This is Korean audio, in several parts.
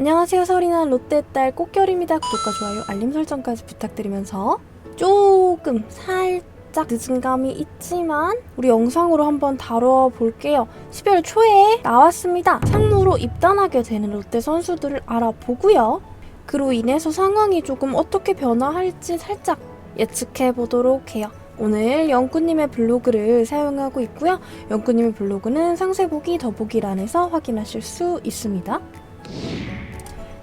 안녕하세요 서리난 롯데 딸 꽃결입니다. 구독과 좋아요 알림 설정까지 부탁드리면서 조금 살짝 늦은 감이 있지만 우리 영상으로 한번 다뤄볼게요. 12월 초에 나왔습니다. 상무로 입단하게 되는 롯데 선수들을 알아보고요. 그로 인해서 상황이 조금 어떻게 변화할지 살짝 예측해 보도록 해요. 오늘 영구님의 블로그를 사용하고 있고요. 영구님의 블로그는 상세 보기 더보기란에서 확인하실 수 있습니다.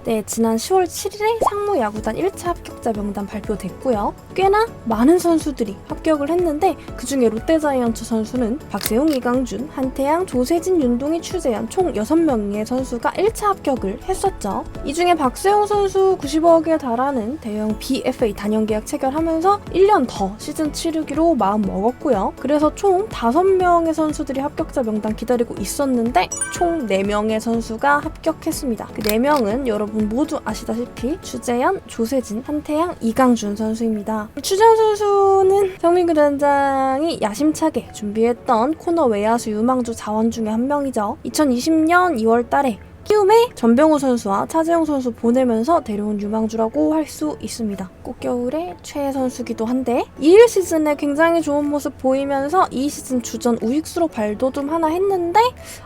네, 지난 10월 7일에 상무 야구단 1차 합격자 명단 발표됐고요. 꽤나 많은 선수들이 합격을 했는데 그중에 롯데자이언츠 선수는 박세웅, 이강준, 한태양, 조세진, 윤동희, 추재현 총 6명의 선수가 1차 합격을 했었죠. 이 중에 박세웅 선수 90억에 달하는 대형 BFA 단연 계약 체결하면서 1년 더 시즌 치르기로 마음 먹었고요. 그래서 총 5명의 선수들이 합격자 명단 기다리고 있었는데 총 4명의 선수가 합격했습니다. 그 4명은 여러분 모두 아시다시피 추재현, 조세진, 한태양, 이강준 선수입니다. 추재현 선수는 성민규 단장이 야심차게 준비했던 코너 외야수 유망주 자원 중에 한 명이죠. 2020년 2월 달에 키움에 전병호 선수와 차재영 선수 보내면서 데려온 유망주라고 할 수 있습니다. 꽃겨울의 최애 선수기도 한데 2일 시즌에 굉장히 좋은 모습 보이면서 이 시즌 주전 우익수로 발돋움 하나 했는데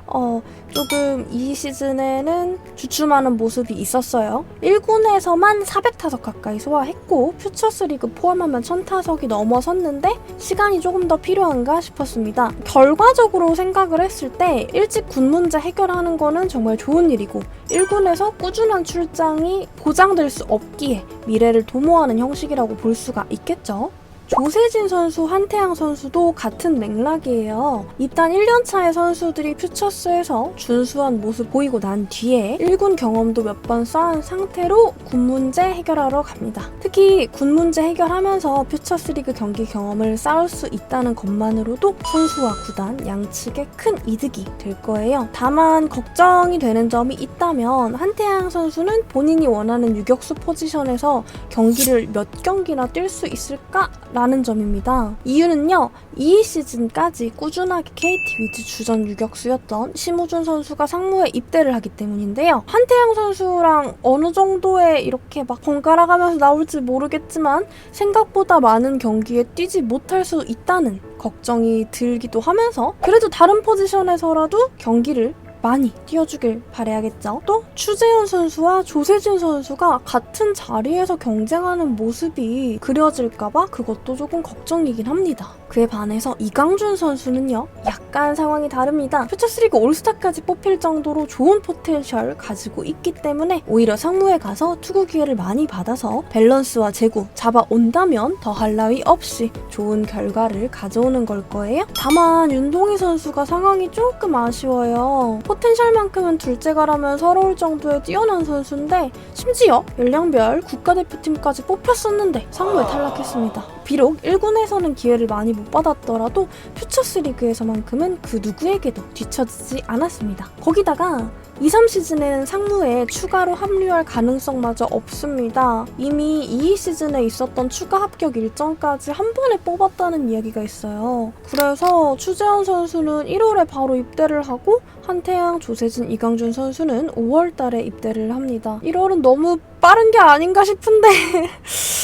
어 조금 이 시즌에는 주춤하는 모습이 있었어요. 1군에서만 400타석 가까이 소화했고 퓨처스 리그 포함하면 1000타석이 넘어섰는데 시간이 조금 더 필요한가 싶었습니다. 결과적으로 생각을 했을 때 일찍 군 문제 해결하는 거는 정말 좋은 일이고 1군에서 꾸준한 출장이 보장될 수 없기에 미래를 도모하는 형식이라고 볼 수가 있겠죠. 조세진 선수, 한태양 선수도 같은 맥락이에요. 입단 1년차의 선수들이 퓨처스에서 준수한 모습 보이고 난 뒤에 1군 경험도 몇 번 쌓은 상태로 군 문제 해결하러 갑니다. 특히 군 문제 해결하면서 퓨처스리그 경기 경험을 쌓을 수 있다는 것만으로도 선수와 구단 양측에 큰 이득이 될 거예요. 다만 걱정이 되는 점이 있다면 한태양 선수는 본인이 원하는 유격수 포지션에서 경기를 몇 경기나 뛸 수 있을까? 라는 점입니다. 이유는요, 이 시즌까지 꾸준하게 KT 위즈 주전 유격수였던 심우준 선수가 상무에 입대를 하기 때문인데요. 한태양 선수랑 어느 정도의 이렇게 막 번갈아 가면서 나올지 모르겠지만 생각보다 많은 경기에 뛰지 못할 수 있다는 걱정이 들기도 하면서 그래도 다른 포지션에서라도 경기를 많이 뛰어주길 바라야겠죠. 또 추재현 선수와 조세진 선수가 같은 자리에서 경쟁하는 모습이 그려질까봐 그것도 조금 걱정이긴 합니다. 그에 반해서 이강준 선수는요, 약간 상황이 다릅니다. 퓨처스리그 올스타까지 뽑힐 정도로 좋은 포텐셜 가지고 있기 때문에 오히려 상무에 가서 투구 기회를 많이 받아서 밸런스와 제구 잡아온다면 더할 나위 없이 좋은 결과를 가져오는 걸 거예요. 다만 윤동희 선수가 상황이 조금 아쉬워요. 포텐셜만큼은 둘째가라면 서러울 정도의 뛰어난 선수인데 심지어 연령별 국가대표팀까지 뽑혔었는데 상무에 탈락했습니다. 비록 1군에서는 기회를 많이 못 받았더라도 퓨처스 리그에서만큼은 그 누구에게도 뒤처지지 않았습니다. 거기다가 2, 3시즌에는 상무에 추가로 합류할 가능성마저 없습니다. 이미 2, 시즌에 있었던 추가 합격 일정까지 한 번에 뽑았다는 이야기가 있어요. 그래서 추재현 선수는 1월에 바로 입대를 하고 한태양, 조세진, 이강준 선수는 5월 달에 입대를 합니다. 1월은 너무 빠른 게 아닌가 싶은데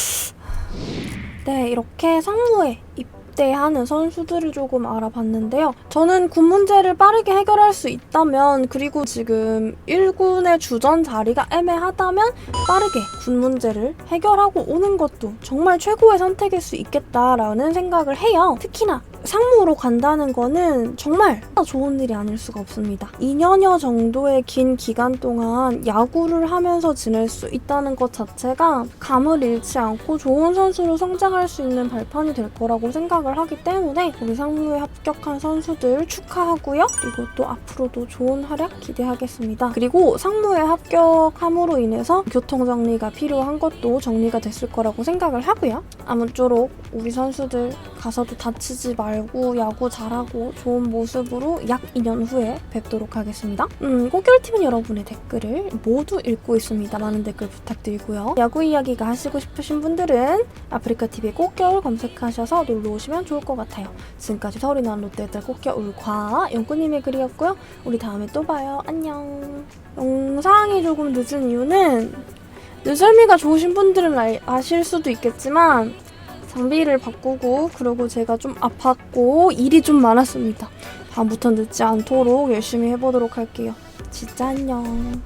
네, 이렇게 상무에 입대하는 선수들을 조금 알아봤는데요. 저는 군 문제를 빠르게 해결할 수 있다면, 그리고 지금 1군의 주전 자리가 애매하다면, 빠르게 군 문제를 해결하고 오는 것도 정말 최고의 선택일 수 있겠다라는 생각을 해요. 특히나 상무로 간다는 거는 정말 좋은 일이 아닐 수가 없습니다. 2년여 정도의 긴 기간 동안 야구를 하면서 지낼 수 있다는 것 자체가 감을 잃지 않고 좋은 선수로 성장할 수 있는 발판이 될 거라고 생각을 하기 때문에 우리 상무에 합격한 선수들 축하하고요. 그리고 또 앞으로도 좋은 활약 기대하겠습니다. 그리고 상무에 합격함으로 인해서 교통 정리가 필요한 것도 정리가 됐을 거라고 생각을 하고요. 아무쪼록 우리 선수들 가서도 다치지 말고 야구 잘하고 좋은 모습으로 약 2년 후에 뵙도록 하겠습니다. 음, 꽃결팀은 여러분의 댓글을 모두 읽고 있습니다. 많은 댓글 부탁드리고요. 야구 이야기가 하시고 싶으신 분들은 아프리카TV 꽃겨울 검색하셔서 놀러 오시면 좋을 것 같아요. 지금까지 서울이 난 롯데들 꽃겨울과 연구님의 글이었고요. 우리 다음에 또 봐요. 안녕. 영상이 조금 늦은 이유는 늦을미가 좋으신 분들은 알- 아실 수도 있겠지만 장비를 바꾸고 그리고 제가 좀 아팠고 일이 좀 많았습니다. 다음부터 늦지 않도록 열심히 해보도록 할게요. 진짜 안녕.